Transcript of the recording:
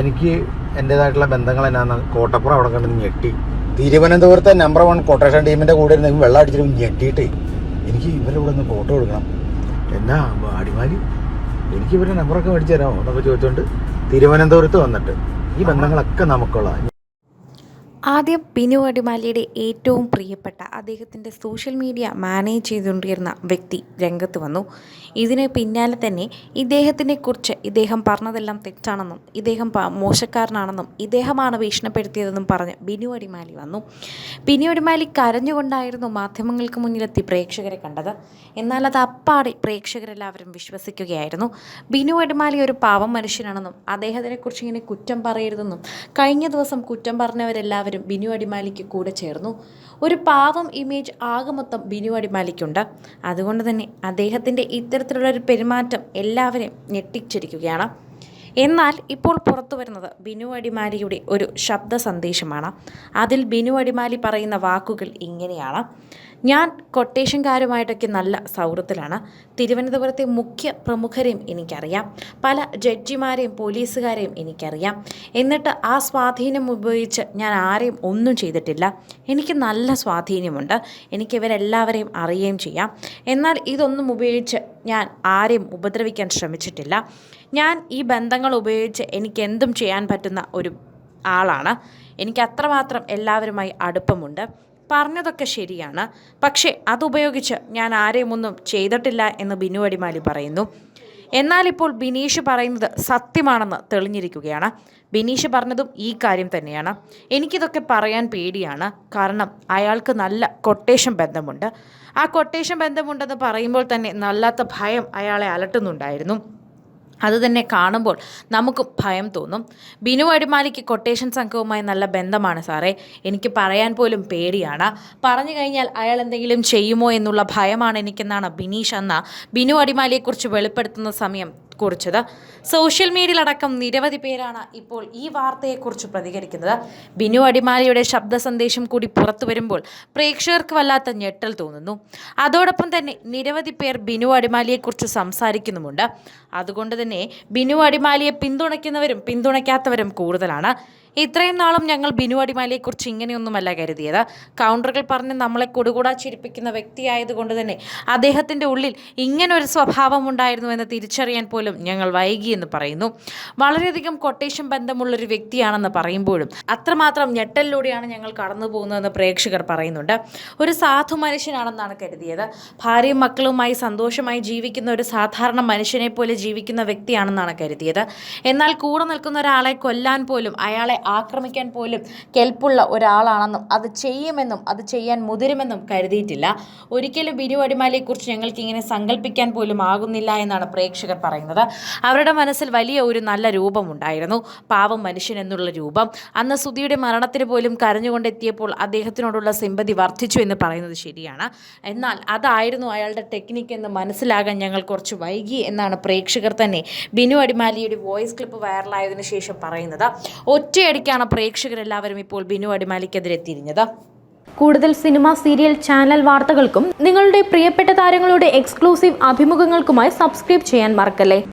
എനിക്ക് എന്റെതായിട്ടുള്ള ബന്ധങ്ങൾ എന്നാന്ന് കോട്ടപ്പുറം അവിടെ കണ്ടു ഞെട്ടി. തിരുവനന്തപുരത്തെ നമ്പർ വൺ കൊട്ടേഷൻ ടീമിന്റെ കൂടെ ഇരുന്ന് വെള്ളം അടിച്ചിട്ട് ഞെട്ടിയിട്ട്. എനിക്ക് ഇവരുടെ കൂടെ ഒന്ന് ഫോട്ടോ എടുക്കണം. എന്നാ അടിമാലി? എനിക്ക് ഇവരുടെ നമ്പറൊക്കെ മേടിച്ചു തരാമോ എന്നൊക്കെ ചോദിച്ചുകൊണ്ട് തിരുവനന്തപുരത്ത് വന്നിട്ട് ഈ ബന്ധങ്ങളൊക്കെ നമുക്കുള്ള ആദ്യം ബിനു അടിമാലിയുടെ ഏറ്റവും പ്രിയപ്പെട്ട അദ്ദേഹത്തിന്റെ സോഷ്യൽ മീഡിയ മാനേജ് ചെയ്തുകൊണ്ടിരുന്ന വ്യക്തി രംഗത്ത് വന്നു. ഇതിന് പിന്നാലെ തന്നെ ഇദ്ദേഹത്തിനെ കുറിച്ച് ഇദ്ദേഹം പറഞ്ഞതെല്ലാം തെറ്റാണെന്നും ഇദ്ദേഹം മോശക്കാരനാണെന്നും ഇദ്ദേഹമാണ് ഭീഷണിപ്പെടുത്തിയതെന്നും പറഞ്ഞ് ബിനു അടിമാലി വന്നു. ബിനു അടിമാലി കരഞ്ഞുകൊണ്ടായിരുന്നു മാധ്യമങ്ങൾക്ക് മുന്നിലെത്തി പ്രേക്ഷകരെ കണ്ടത്. എന്നാൽ അത് അപ്പാടെ പ്രേക്ഷകരെല്ലാവരും വിശ്വസിക്കുകയായിരുന്നു. ബിനു അടിമാലി ഒരു പാവം മനുഷ്യനാണെന്നും അദ്ദേഹത്തിനെക്കുറിച്ച് ഇങ്ങനെ കുറ്റം പറയരുതെന്നും കഴിഞ്ഞ ദിവസം കുറ്റം പറഞ്ഞവരെല്ലാവരും ബിനു അടിമാലിക്ക് കൂടെ ചേർന്നു. ഒരു പാവം ഇമേജ് ആകെ മൊത്തം ബിനു അടിമാലിക്കുണ്ട്. അതുകൊണ്ട് തന്നെ അദ്ദേഹത്തിന്റെ ഇത്തരത്തിലുള്ള ഒരു പെരുമാറ്റം എല്ലാവരെയും ഞെട്ടിച്ചിരിക്കുകയാണ്. എന്നാൽ ഇപ്പോൾ പുറത്തു വരുന്നത് ബിനു അടിമാലിയുടെ ഒരു ശബ്ദ സന്ദേശമാണ്. അതിൽ ബിനു അടിമാലി പറയുന്ന വാക്കുകൾ ഇങ്ങനെയാണ്. ഞാൻ കൊട്ടേഷൻകാരുമായിട്ടൊക്കെ നല്ല സൗഹൃദത്തിലാണ്. തിരുവനന്തപുരത്തെ മുഖ്യ പ്രമുഖരെയും എനിക്കറിയാം. പല ജഡ്ജിമാരെയും പോലീസുകാരെയും എനിക്കറിയാം. എന്നിട്ട് ആ സ്വാധീനം ഉപയോഗിച്ച് ഞാൻ ആരെയും ഒന്നും ചെയ്തിട്ടില്ല. എനിക്ക് നല്ല സ്വാധീനമുണ്ട്. എനിക്ക് ഇവരെല്ലാവരെയും അറിയുകയും ചെയ്യാം. എന്നാൽ ഇതൊന്നും ഉപയോഗിച്ച് ഞാൻ ആരെയും ഉപദ്രവിക്കാൻ ശ്രമിച്ചിട്ടില്ല. ഞാൻ ഈ ബന്ധങ്ങൾ ഉപയോഗിച്ച് എനിക്ക് എന്തും ചെയ്യാൻ പറ്റുന്ന ഒരു ആളാണ്. എനിക്ക് അത്രമാത്രം എല്ലാവരുമായി അടുപ്പമുണ്ട്. പറഞ്ഞതൊക്കെ ശരിയാണ്. പക്ഷേ അതുപയോഗിച്ച് ഞാൻ ആരെയും ഒന്നും ചെയ്തിട്ടില്ല എന്ന് ബിനു അടിമാലി പറയുന്നു. എന്നാലിപ്പോൾ ബിനീഷ് പറയുന്നത് സത്യമാണെന്ന് തെളിഞ്ഞിരിക്കുകയാണ്. ബിനീഷ് പറഞ്ഞതും ഈ കാര്യം തന്നെയാണ്. എനിക്കിതൊക്കെ പറയാൻ പേടിയാണ്. കാരണം അയാൾക്ക് നല്ല കൊട്ടേഷൻ ബന്ധമുണ്ട്. ആ കൊട്ടേഷൻ ബന്ധമുണ്ടെന്ന് പറയുമ്പോൾ തന്നെ നല്ലാത്ത ഭയം അയാളെ അലട്ടുന്നുണ്ടായിരുന്നു. അത് തന്നെ കാണുമ്പോൾ നമുക്ക് ഭയം തോന്നും. ബിനു അടിമാലിക്ക് കൊട്ടേഷൻ സംഘവുമായി നല്ല ബന്ധമാണ് സാറേ. എനിക്ക് പറയാൻ പോലും പേടിയാണ്. പറഞ്ഞു കഴിഞ്ഞാൽ അയാൾ എന്തെങ്കിലും ചെയ്യുമോ എന്നുള്ള ഭയമാണ് എനിക്കെന്നാണ് ബിനീഷ് എന്ന ബിനു അടിമാലിയെക്കുറിച്ച് വെളിപ്പെടുത്തുന്ന സമയം കുറിച്ചത്. സോഷ്യൽ മീഡിയയിലടക്കം നിരവധി പേരാണ് ഇപ്പോൾ ഈ വാർത്തയെക്കുറിച്ച് പ്രതികരിക്കുന്നത്. ബിനു അടിമാലിയുടെ ശബ്ദ സന്ദേശം കൂടി പുറത്തു വരുമ്പോൾ പ്രേക്ഷകർക്ക് വല്ലാത്ത ഞെട്ടൽ തോന്നുന്നു. അതോടൊപ്പം തന്നെ നിരവധി പേർ ബിനു അടിമാലിയെക്കുറിച്ച് സംസാരിക്കുന്നുമുണ്ട്. അതുകൊണ്ട് തന്നെ ബിനു അടിമാലിയെ പിന്തുണയ്ക്കുന്നവരും പിന്തുണയ്ക്കാത്തവരും കൂടുതലാണ്. ഇത്രയും നാളും ഞങ്ങൾ ബിനു അടിമാലിയെക്കുറിച്ച് ഇങ്ങനെയൊന്നുമല്ല കരുതിയത്. കൗണ്ടറുകൾ പറഞ്ഞ് നമ്മളെ കൊടുകൂടാ ചിരിപ്പിക്കുന്ന വ്യക്തിയായതുകൊണ്ട് തന്നെ അദ്ദേഹത്തിന്റെ ഉള്ളിൽ ഇങ്ങനൊരു സ്വഭാവം ഉണ്ടായിരുന്നു എന്ന് തിരിച്ചറിയാൻ പോലും ഞങ്ങൾ വൈകിയെന്ന് പറയുന്നു. വളരെയധികം കൊട്ടേഷൻ ബന്ധമുള്ളൊരു വ്യക്തിയാണെന്ന് പറയുമ്പോഴും അത്രമാത്രം ഞെട്ടലിലൂടെയാണ് ഞങ്ങൾ കടന്നു പോകുന്നതെന്ന് പ്രേക്ഷകർ പറയുന്നുണ്ട്. ഒരു സാധു മനുഷ്യനാണെന്നാണ് കരുതിയത്. ഭാര്യയും മക്കളുമായി സന്തോഷമായി ജീവിക്കുന്ന ഒരു സാധാരണ മനുഷ്യനെ പോലെ ജീവിക്കുന്ന വ്യക്തിയാണെന്നാണ് കരുതിയത്. എന്നാൽ കൂടെ നിൽക്കുന്ന ഒരാളെ കൊല്ലാൻ പോലും അയാളെ ആക്രമിക്കാൻ പോലും കെൽപ്പുള്ള ഒരാളാണെന്നും അത് ചെയ്യുമെന്നും അത് ചെയ്യാൻ മുതിരുമെന്നും കരുതിയിട്ടില്ല. ഒരിക്കലും ബിനു അടിമാലിയെക്കുറിച്ച് ഞങ്ങൾക്ക് ഇങ്ങനെ സങ്കല്പിക്കാൻ പോലും ആകുന്നില്ല എന്നാണ് പ്രേക്ഷകർ പറയുന്നത്. അവരുടെ മനസ്സിൽ വലിയ ഒരു നല്ല രൂപമുണ്ടായിരുന്നു. പാവം മനുഷ്യൻ എന്നുള്ള രൂപം. അന്ന് സുധിയുടെ മരണത്തിന് പോലും കരഞ്ഞുകൊണ്ടെത്തിയപ്പോൾ അദ്ദേഹത്തിനോടുള്ള സിമ്പതി വർദ്ധിച്ചു എന്ന് പറയുന്നത് ശരിയാണ്. എന്നാൽ അതായിരുന്നു അയാളുടെ ടെക്നിക്ക് എന്ന് മനസ്സിലാകാൻ ഞങ്ങൾ കുറച്ച് വൈകി എന്നാണ് പ്രേക്ഷകർ തന്നെ ബിനു അടിമാലിയുടെ വോയിസ് ക്ലിപ്പ് വൈറലായതിനു ശേഷം പറയുന്നത്. ഒറ്റയടിക്കാണ് പ്രേക്ഷകരെല്ലാവരും ഇപ്പോൾ ബിനു അടിമാലിക്കെതിരെ തിരിഞ്ഞത്. കൂടുതൽ സിനിമ സീരിയൽ ചാനൽ വാർത്തകൾക്കും നിങ്ങളുടെ പ്രിയപ്പെട്ട താരങ്ങളുടെ എക്സ്ക്ലൂസീവ് അഭിമുഖങ്ങൾക്കുമായി സബ്സ്ക്രൈബ് ചെയ്യാൻ മറക്കല്ലേ?